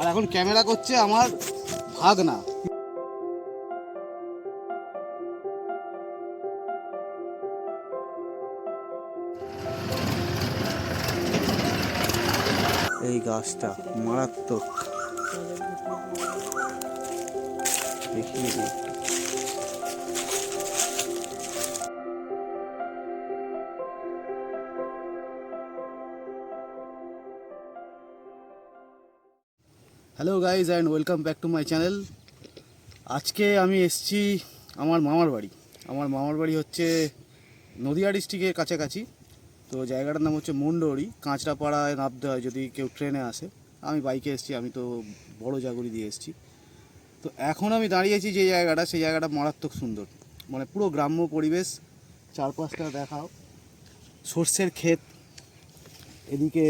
আর এখন ক্যামেরা করছে আমার ভাগনা। এই গাছটা মারাত্মক। দেখিয়ে দিই। Hello guys and welcome back to my channel আজকে আমি এসছি আমার মামার বাড়ি। আমার মামার বাড়ি হচ্ছে নদিয়া ডিস্ট্রিক্টের কাছাকাছি। তো জায়গাটার নাম হচ্ছে মুন্ডৌড়ি কাঁচরাপাড়ায় নামতে হয় যদি কেউ ট্রেনে আসে। আমি বাইকে এসেছি, আমি তো বড় জাগুরি দিয়ে এসেছি। তো এখন আমি দাঁড়িয়েছি যে জায়গাটা, সেই জায়গাটা মারাত্মক সুন্দর। মানে পুরো গ্রাম্য পরিবেশ, চারপাশটা দেখাও। সর্ষের ক্ষেত, এদিকে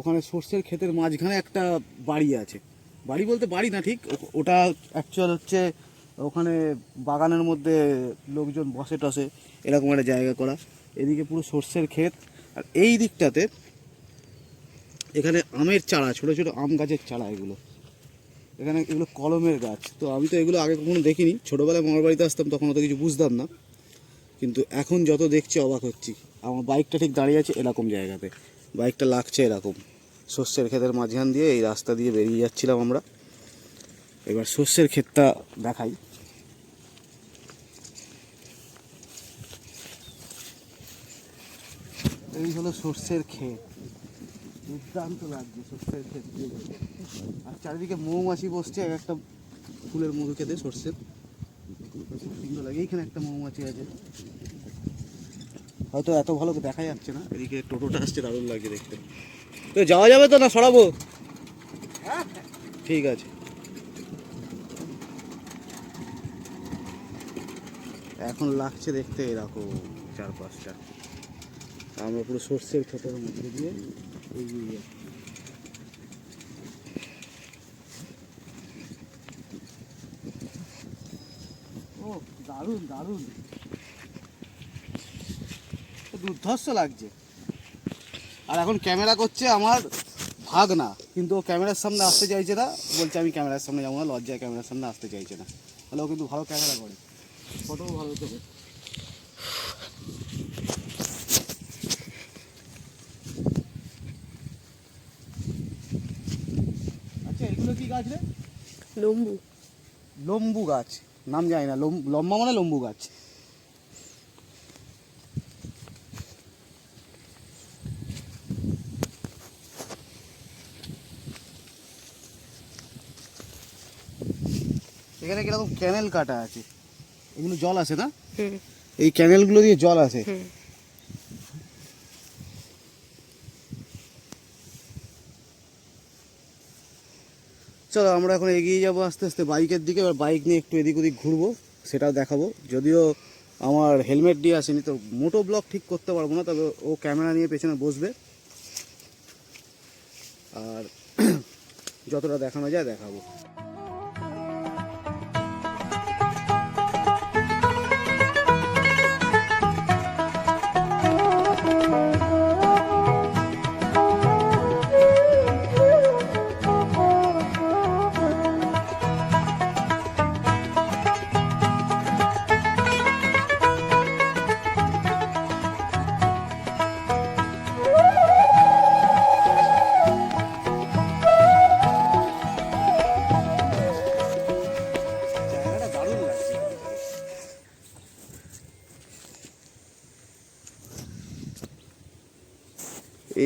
ওখানে সর্ষের ক্ষেতের মাঝখানে একটা বাড়ি আছে। বাড়ি বলতে বাড়ি না, ঠিক? ওটা অ্যাকচুয়াল হচ্ছে ওখানে বাগানের মধ্যে লোকজন বসে টসে, এরকম একটা জায়গা করা। এদিকে পুরো সর্ষের ক্ষেত। আর এই দিকটাতে এখানে আমের চারা, ছোটো ছোটো আম গাছের চারা এগুলো। এখানে এগুলো কলমের গাছ। তো আমি তো এগুলো আগে কখনো দেখিনি। ছোটোবেলায় মামার বাড়িতে আসতাম, তখন অত কিছু বুঝতাম না। কিন্তু এখন যত দেখছি, অবাক হচ্ছি। আমার বাইকটা ঠিক দাঁড়িয়ে আছে এরকম জায়গাতে। বাইকটা লাগছে এরকম। শস্যের ক্ষেতের মাঝখান দিয়ে এই রাস্তা দিয়ে বেরিয়ে যাচ্ছিলাম আমরা। এবার শস্যের ক্ষেতটা দেখাই। এই হলো সর্ষের ক্ষেত। দুর্দান্ত লাগছে সর্ষের ক্ষেত আর চারিদিকে মৌমাছি বসছে, এক একটা ফুলের মধু খেতে সর্ষের। খুব সুন্দর লাগে, এইখানে একটা মৌমাছি আছে। হয়তো এত ভালো দেখা যাচ্ছে না, এদিকে টোটোটা আসছে, দারুণ লাগছে দেখতে। তো যাওয়া যাবে তো না সরাবো? ঠিক আছে। এখন লাগছে দেখতে এরকম চারপাশটা আমরা পুরো সর্ষের ক্ষেতের মধ্যে দিয়ে এগিয়ে। ও দারুণ দারুণ। দুর্ধর্ষ লাগছে। আর এখন ক্যামেরা করছে আমার ভাগনা। কিন্তু ও ক্যামেরার সামনে আসতে চাইছে না। বলছে আমি ক্যামেরার সামনে যাব না লজ্জায় ক্যামেরার সামনে আসতে চাইছে না। তাহলে ও কিন্তু ভালো ক্যামেরা করে। ফটোও ভালো তোলে আচ্ছা এগুলো কি গাছ রে? লম্বু। লম্বু গাছ। নাম জানি না। লম্বা মানে লম্বু গাছ। ক্যানেল কাটা আছে। এগুলো জল আছে না? এই ক্যানেলগুলো দিয়ে জল আছে চলো আমরা এখন এগিয়ে যাব আস্তে আস্তে বাইকের দিকে। এবার বাইক নিয়ে একটু এদিক ওদিক ঘুরবো সেটাও দেখাবো। যদিও আমার হেলমেট দিয়ে আসেনি তো মোটো ব্লক ঠিক করতে পারব না তবে ও ক্যামেরা নিয়ে পেছনে বসবে। আর যতটা দেখানো যায় দেখাবো।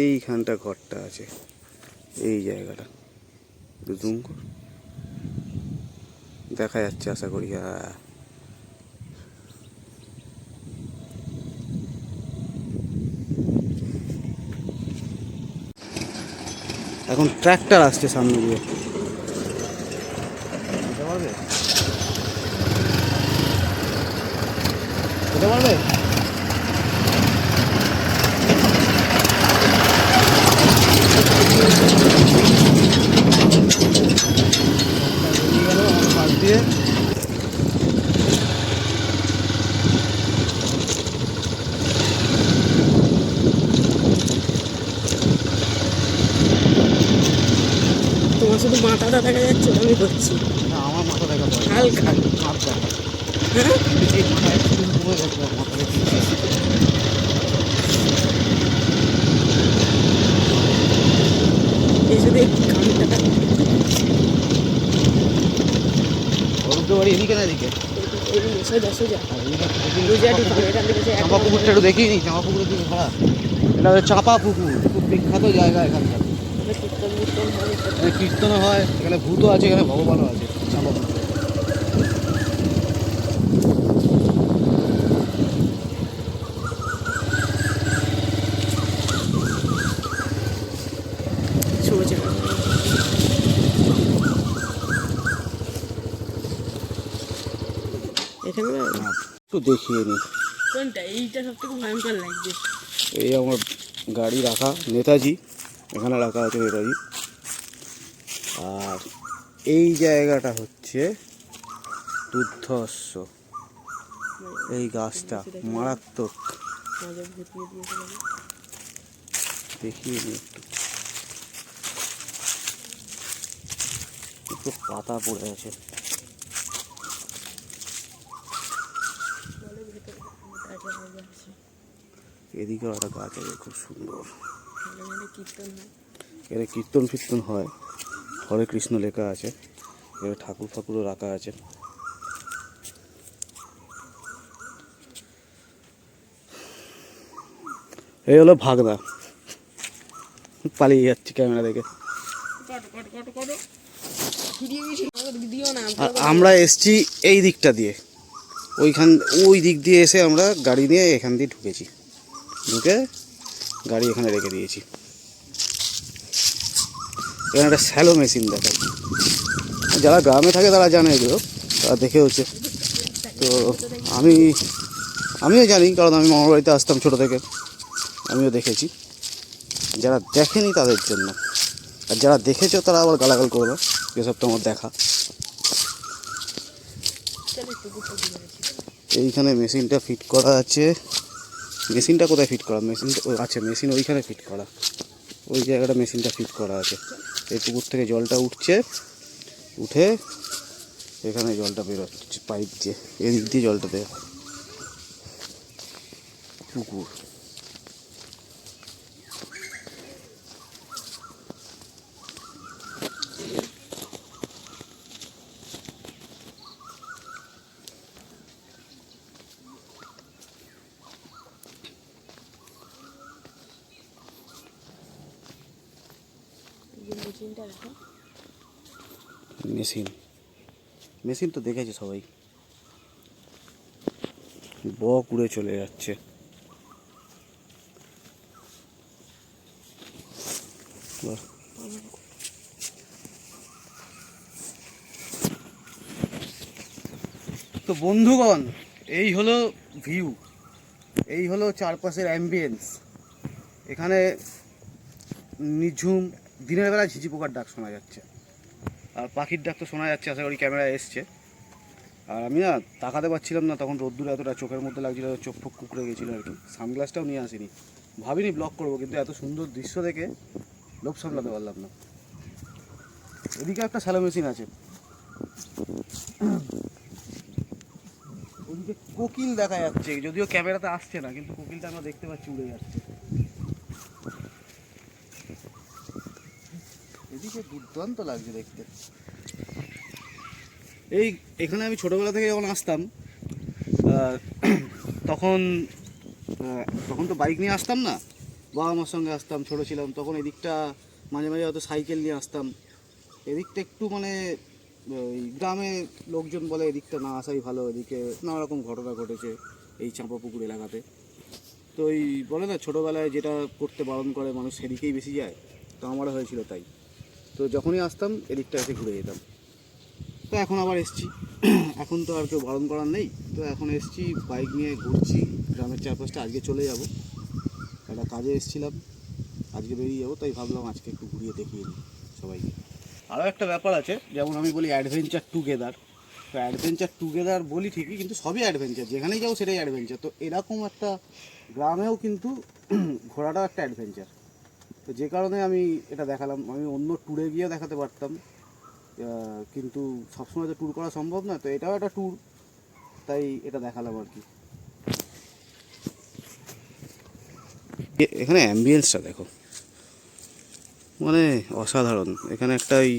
এইখানটা ঘরটা আছে। এই জায়গাটা। জুম দেখা যাচ্ছে, আশা করি। হ্যাঁ। এখন ট্র্যাক্টর আসছে সামনে দিয়ে যেতে পারবে যেতে পারবে বেরিয়ে গেল আমার পাশ দিয়ে তোমার শুধু শুধু মাথাটা দেখা যাচ্ছে ওটা আমি করছি না আমার মাথা দেখা পড়ে হালকা। মাপ দেখা হ্যাঁ এই মাথায় চুল কমে গেছে আমার মাথা বাড়ি। এদিকে না সোজা সোজা। পুকুরটা একটু দেখিনি চাঁপা দিকে ভাড়া এটা চাঁপা পুকুর খুব বিখ্যাত জায়গা এখানকার। এখানে কীর্তনও হয় এখানে ভূতও আছে এখানে ভগবানও আছে এখানে একটু দেখিয়ে কোনটা? এইটা সব থেকে ভয়ঙ্কর লাগছে। এই আমার গাড়ি রাখা নেতাজি এখানে রাখা আছে নেতাজি। আর এই জায়গাটা হচ্ছে দুর্ধর্ষ। এই গাছটা মারাত্মক। দেখিয়ে একটু। একটু পাতা পড়ে আছে। এদিকেও একটা গাছ আছে খুব সুন্দর। হয়। এখানে কীর্তন ফীর্তন হয়। হরে কৃষ্ণ লেখা আছে। এখানে ঠাকুর ফাকুরও রাখা আছে। এই হলো ভাগদা পালিয়ে যাচ্ছি ক্যামেরা দেখে। আমরা এসছি এই দিকটা দিয়ে। ওইখান, ওই দিক দিয়ে এসে আমরা গাড়ি নিয়ে এখান দিয়ে ঢুকেছি। ঢুকে গাড়ি এখানে রেখে দিয়েছি। এখানে একটা স্যালো মেশিন দেখায় যারা গ্রামে থাকে তারা জানে এগুলো, তারা দেখে হচ্ছে। তো আমি, আমিও জানি, কারণ আমি মামার বাড়িতে আসতাম ছোটো থেকে। আমিও দেখেছি। যারা দেখেনি তাদের জন্য। আর যারা দেখেছ তারা আবার গালাগাল করবে যেসব তোমার দেখা। এইখানে মেশিনটা ফিট করা আছে। মেশিনটা কোথায় ফিট করা? মেশিনটা ও আচ্ছা মেশিন ওইখানে ফিট করা। ওই জায়গাটা মেশিনটা ফিট করা আছে। এই পুকুর থেকে জলটা উঠছে, উঠে এখানে জলটা বেরোচ্ছে পাইপ দিয়ে, এদিক দিয়ে জলটা বের পুকুর এই যে মেশিনটা রাখো মেশিন। মেশিন তো দেখেছে সবাই। ব উড়ে চলে যাচ্ছে। তো বন্ধুগণ, এই হলো ভিউ এই হলো চারপাশের অ্যাম্বিয়েন্স এখানে নিঝুম দিনের বেলা ঝিঝি পোকার ডাক শোনা যাচ্ছে। আর পাখির ডাক তো শোনা যাচ্ছে, আশা করি ক্যামেরা এসছে। আর আমি না তাকাতে পারছিলাম না, তখন রোদ্দুরে এতটা চোখের মধ্যে লাগছিল, চোখ ফোক কুকড়ে গেছিল আর কি। সানগ্লাসটাও নিয়ে আসিনি। ভাবিনি ব্লক করব, কিন্তু এত সুন্দর দৃশ্য দেখে লোভ সামলাতে পারলাম না। এদিকে একটা স্যালো মেশিন আছে। ওদিকে কোকিল দেখা যাচ্ছে, যদিও ক্যামেরাতে আসছে না, কিন্তু কোকিলটা আমরা দেখতে পাচ্ছি, উড়ে যাচ্ছে। এদিকে দুর্দান্ত লাগছে দেখতে। এই এখানে আমি ছোটোবেলা থেকে যখন আসতাম তখন তখন তো বাইক নিয়ে আসতাম না। বাবা মার সঙ্গে আসতাম, ছোট ছিলাম, তখন এদিকটা মাঝে মাঝে হয়তো সাইকেল নিয়ে আসতাম। এদিকটা একটু মানে গ্রামে লোকজন বলে এদিকটা না আসাই ভালো, এদিকে নানা রকম ঘটনা ঘটেছে এই চাঁপা পুকুর এলাকাতে। তো ওই বলে না, ছোটোবেলায় যেটা করতে বারণ করে মানুষ সেদিকেই বেশি যায়। তো আমারও হয়েছিল তাই। তো যখনই আসতাম, এদিকটা এসে ঘুরে যেতাম। তো এখন আবার এসছি। এখন তো আর কেউ বারণ করার নেই। তো এখন এসছি বাইক নিয়ে ঘুরছি। গ্রামের চারপাশটা আজকে চলে যাব। একটা কাজে এসেছিলাম। আজকে বেরিয়ে যাব, তাই ভাবলাম আজকে একটু ঘুরিয়ে দেখিয়ে নিই সবাইকে। আরও একটা ব্যাপার আছে, যেমন আমি বলি অ্যাডভেঞ্চার টুগেদার তো অ্যাডভেঞ্চার টুগেদার বলি ঠিকই, কিন্তু সবই অ্যাডভেঞ্চার যেখানেই যাব সেটাই অ্যাডভেঞ্চার তো এরকম একটা গ্রামেও কিন্তু ঘোরাটাও একটা অ্যাডভেঞ্চার তো যে কারণে আমি এটা দেখালাম। আমি অন্য ট্যুরে গিয়ে দেখাতে পারতাম। কিন্তু সবসময় তো ট্যুর করা সম্ভব না, তো এটাও একটা ট্যুর তাই এটা দেখালাম আর কি। এখানে অ্যাম্বিয়েন্সটা দেখো। মানে অসাধারণ। এখানে একটা ওই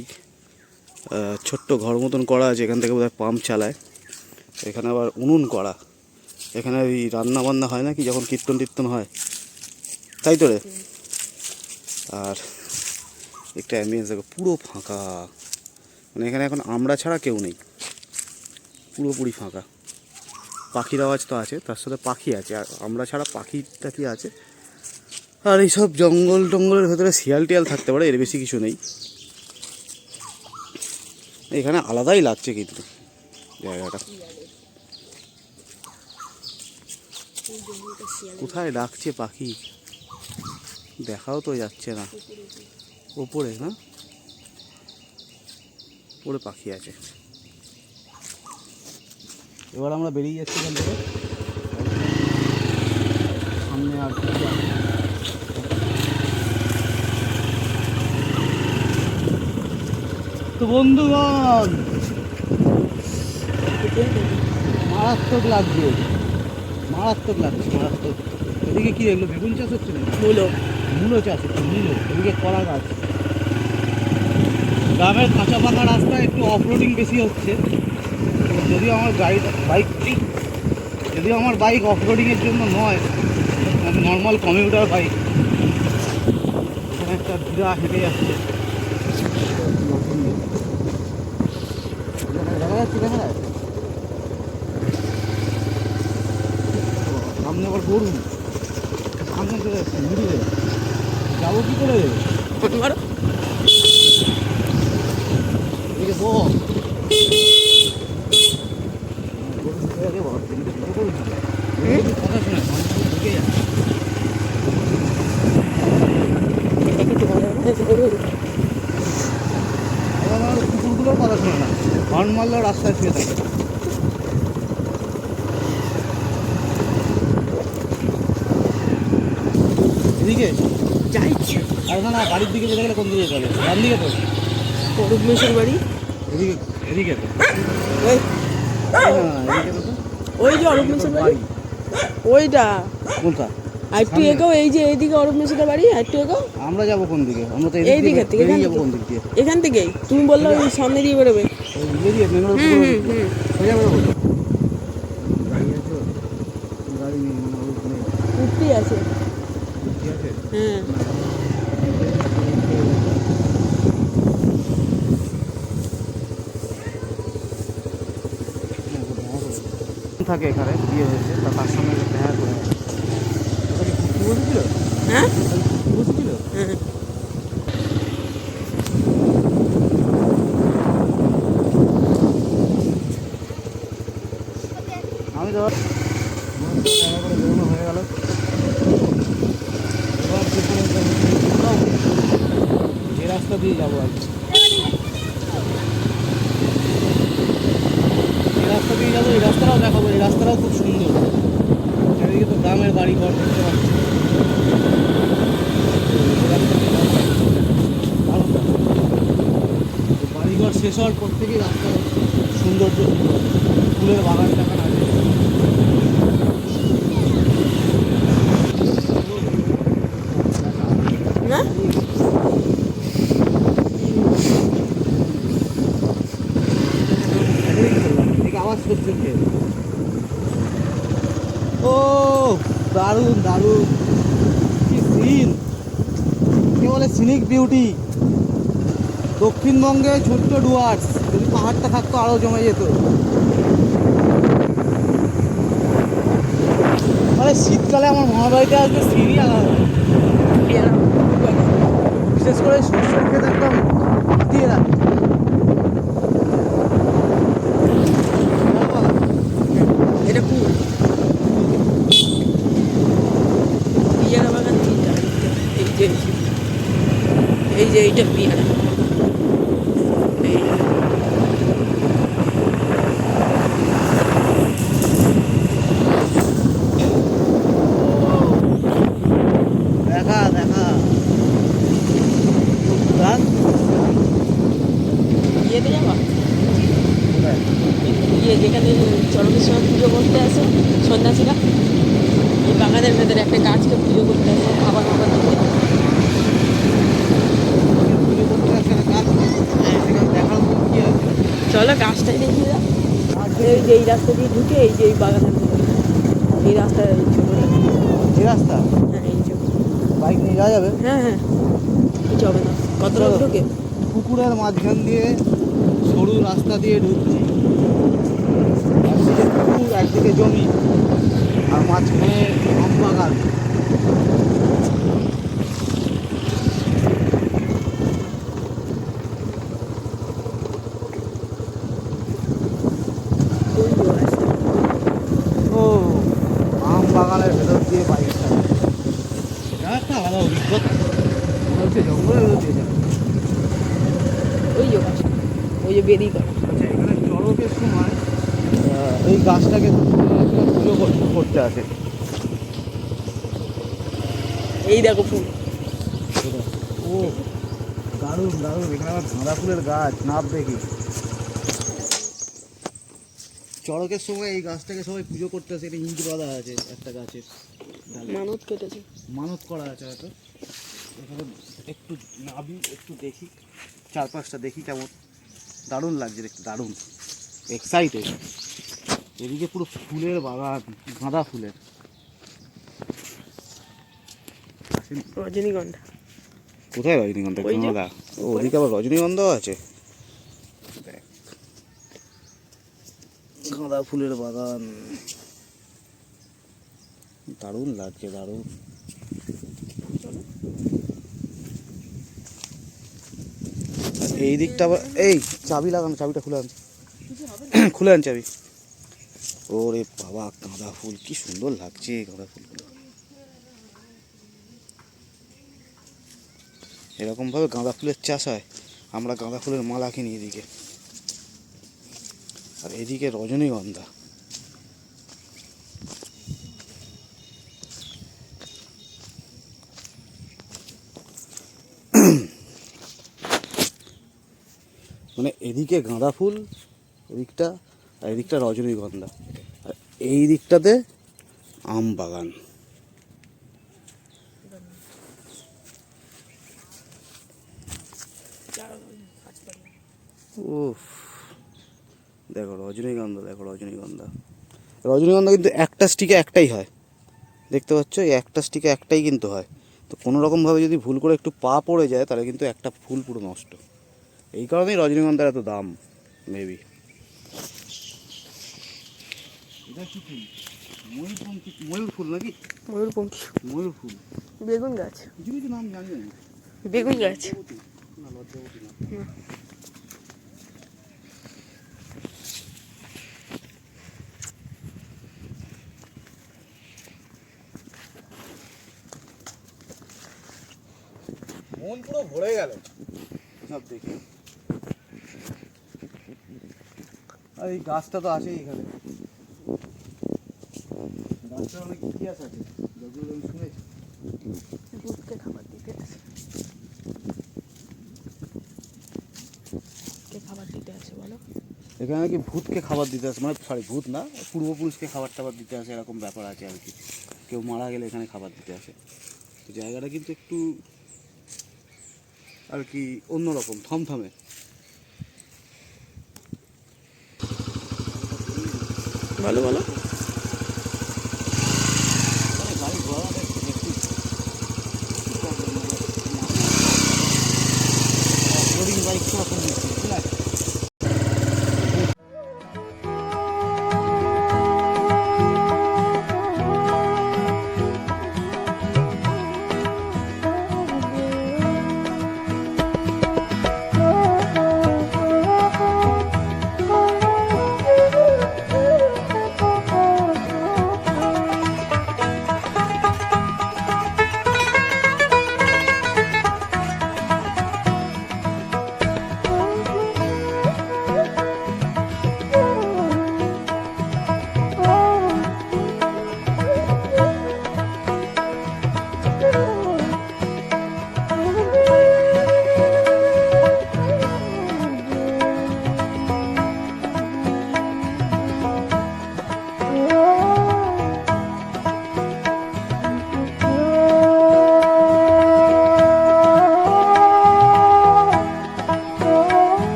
ছোট্ট ঘর মতন করা আছে, এখান থেকে বোধহয় পাম্প চালায়। এখানে আবার উনুন করা। এখানে ওই রান্না বান্না হয় নাকি, যখন কীর্তন টীর্তন হয়। তাই তো রে? আর একটা অ্যাম্বিয়েন্স দেখো, পুরো ফাঁকা। মানে এখানে এখন আমরা ছাড়া কেউ নেই। পুরোপুরি ফাঁকা। পাখির আওয়াজ তো আছে, তার সাথে পাখি আছে, আর আমরা ছাড়া পাখিটা কি আছে? আর এইসব জঙ্গল টঙ্গলের ভেতরে শিয়াল টিয়াল থাকতে পারে, এর বেশি কিছু নেই। এখানে আলাদাই লাগছে কিন্তু জায়গাটা। কোথায় ডাকছে পাখি? দেখাও তো যাচ্ছে না। ওপরে না? ওপরে পাখি আছে। এবার আমরা বেরিয়ে যাচ্ছি এখান থেকে। সামনে আর। তো বন্ধুগণ মারাত্মক লাগছে। মারাত্মক লাগছে মারাত্মক। এদিকে কি দেখল? বেগুন চাষ হচ্ছে না মূলো চাষ হচ্ছে মূলো এদিকে কলা গাছ। গ্রামের কাঁচা পাকা রাস্তায় একটু অফরোডিং বেশি হচ্ছে। যদিও আমার গাড়ি বাইক যদিও আমার বাইক অফরোডিংয়ের জন্য নয় নর্মাল কমিউটার বাইক একটা ভিড়া হেঁটে যাচ্ছে। দেখা যাচ্ছে, দেখা সামনে আবার গরু। সামনে চলে যাচ্ছে যাব কি করে? মারো। কথা শোনে ঢুকে আমার কুকুরগুলোর কথা শোনে না হর্ন মারলেও রাস্তায় শুয়ে থাকে। এদিকে? যাইছি। আর না না বাড়ির দিকে যেতে গেলে কোন দিকে যেতে হবে ডান দিকে তো। মেশের বাড়ি। এদিকে এদিকে তো। ওই। ওই যে অরূপ মেশের বাড়ি। ওইটা। কোনটা? আর একটু এগো এই যে এইদিকে অরূপ মেশের বাড়ি আর একটু এগো। আমরা যাব কোন দিকে? আমরা তো এই দিকে থেকে, এখান যাব থেকে। কোন দিক দিয়ে। এখান থেকেই। তুমি বললে ওই সামনে দিয়ে বেরোবে। বেরিয়ে বেঙ্গল হুম হুম হুম। সোজা বেরোবো তো? গাড়ি আছে ওর? গাড়ি নেই মানে ওর নেই কুর্তি আছে ঠিক আছে হ্যাঁ থাকে এখানে বিয়ে হয়েছে তা তার সঙ্গে দেখা করে। হ্যাঁ? হ্যাঁ আমি তো দেখা করে বেরোনো হয়ে গেল এবার যেখানে যাব, যে রাস্তা দিয়ে যাব আর কি এই রাস্তা দিয়ে যাব এই রাস্তাটাও দেখাবো এই রাস্তাটাও খুব সুন্দর। চারিদিকে তো গ্রামের বাড়ি ঘর দেখতে পাচ্ছি। রাস্তা রাস্তা। বাড়িঘর শেষ হওয়ার পর থেকেই রাস্তার সৌন্দর্য ফুলের বাগান টাগান আছে আওয়াজ করছে কে? ও দারুণ দারুণ। কি সিন কে বলে সিনিক বিউটি দক্ষিণবঙ্গে ছোট্ট ডুয়ার্স, যদি পাহাড়টা থাকতো আরও জমে যেত। মানে শীতকালে আমার মামার বাড়িতে আসবে সিনই আলাদা। বিশেষ করে সর্ষের খেতে একদম দিয়ে রাখে এটা কুল পিয়ারা বাগান তিনটা এই যে এই যে এইটা পিয়ারা এই দেখা দেখা দেখ ইয়েতে ইয়ে যেখানে চরমের সময় পুজো করতে আসে সন্ন্যাসীরা এই বাগানের ভেতরে একটা গাছকে পুজো করতে আসে খাবার খাবার দিতে পুজো করতে আসে না গাছ সেখানে দেখার মতো কি আছে চলো গাছটাই দেখিয়ে দাও এই যে এই রাস্তা দিয়ে ঢুকে এই যে এই বাগানের এই রাস্তা এই রাস্তা? হ্যাঁ এই বাইক নিয়ে যাওয়া যাবে? হ্যাঁ হ্যাঁ। কিছু হবে না। কত লোক চলো। পুকুরের মাঝখান দিয়ে সরু রাস্তা দিয়ে ঢুকছি। একদিকে পুকুর একদিকে জমি। আর মাঝখানে আম বাগান ওই যে রাস্তা। ও আম বাগানের ভেতর দিয়ে বাইক চালায় এটা একটা আলাদা অভিজ্ঞতা মনে হচ্ছে জঙ্গলের ভেতর দিয়ে যাবে ওই যে গাছটা ওই যে বেরিয়ে করা আচ্ছা এখানে চড়কের সময় আহ, এই গাছটাকে পুজো আসে এই দেখো ফুল। ও দারুণ দারুণ। এখানে আবার গাঁদা ফুলের গাছ নাপ দেখি। চড়কের সময় এই গাছটাকে সবাই পুজো করতে আসে এটা ইঞ্চ বাঁধা আছে একটা গাছের মানত কেটেছে। মানত করা আছে হয়তো। এখানে একটু নাবি একটু দেখি। চারপাশটা দেখি কেমন। দারুণ লাগছে দেখতে দারুণ। এক্সাইটেড এদিকে পুরো ফুলের বাগান গাঁদা ফুলের। রজনীগন্ধা। কোথায় রজনীগন্ধা? গাঁদা? ওদিকে আবার রজনীগন্ধাও আছে? গাঁদা ফুলের বাগান। দারুণ লাগছে দারুণ। এই দিকটা আবার এই চাবি লাগানো চাবিটা খুলে আন খুলে আন চাবি। ওরে বাবা, গাঁদা ফুল, কি সুন্দর লাগছে গাঁদা ফুলগুলো। এরকমভাবে গাঁদা ফুলের চাষ হয়, আমরা গাঁদা ফুলের মালা কিনি এদিকে। আর এদিকে রজনীগন্ধা। মানে এদিকে গাঁদা ফুল, এদিকটা, আর এদিকটা রজনীগন্ধা। এই দিকটাতে আম বাগান। দেখো রজনীগন্ধা দেখো রজনীগন্ধা। রজনীগন্ধা কিন্তু একটা স্টিকে একটাই হয়। দেখতে পাচ্ছ? এই একটা স্টিকে একটাই কিন্তু হয়। তো কোনো রকমভাবে যদি ভুল করে একটু পা পড়ে যায়, তাহলে কিন্তু একটা ফুল পুরো নষ্ট। এই কারণেই রজনীগন্ধার এত দাম মেবি এটা কি? ফুল ময়ূরপঙ্খী ময়ূর ফুল নাকি? ময়ূরপঙ্খী ময়ূর ফুল। বেগুন গাছ। কিছু নাম জানি না। বেগুন গাছ। না লজ্জাবতী না। মন পুরো ভরে গেল। সব দেখে। আর এই গাছটা তো আছেই এখানে। অনেক ইতিহাস আছে ভূতকে খাবার দিতে আছে খাবার দিতে আছে বলো এখানে নাকি ভূতকে খাবার দিতে আসে মানে সরি ভূত না পূর্বপুরুষকে খাবার টাবার দিতে আসে, এরকম ব্যাপার আছে আর কি। কেউ মারা গেলে এখানে খাবার দিতে আসে। তো জায়গাটা কিন্তু একটু আর কি অন্যরকম, থমথমে। বলো বলো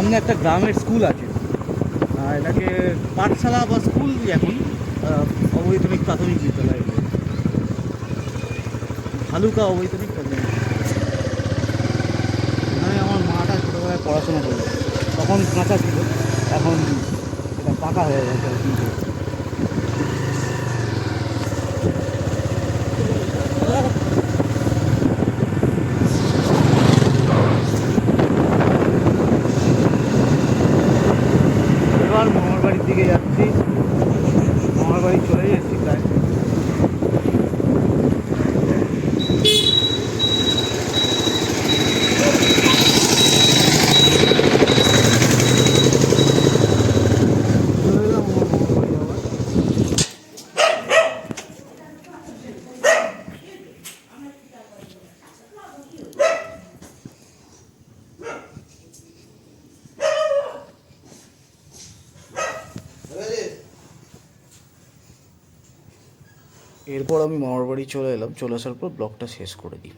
সামনে একটা গ্রামের স্কুল আছে। এটাকে পাঠশালা বা স্কুল এখন অবৈতনিক প্রাথমিক বিদ্যালয় হালুকা অবৈতনিক প্রাথমিক। এখানে আমার মাটা ছোটোবেলায় পড়াশোনা করল তখন কাঁচা ছিল, এখন এটা পাকা হয়ে গেছে এবার মামার বাড়ির দিকে যাচ্ছি মামার বাড়ি চলে যাচ্ছি প্রায় চলে এলাম আমার মামার বাড়ি আবার এরপর আমি মামার বাড়ি চলে এলাম চলে আসার পর ব্লগটা শেষ করে দিই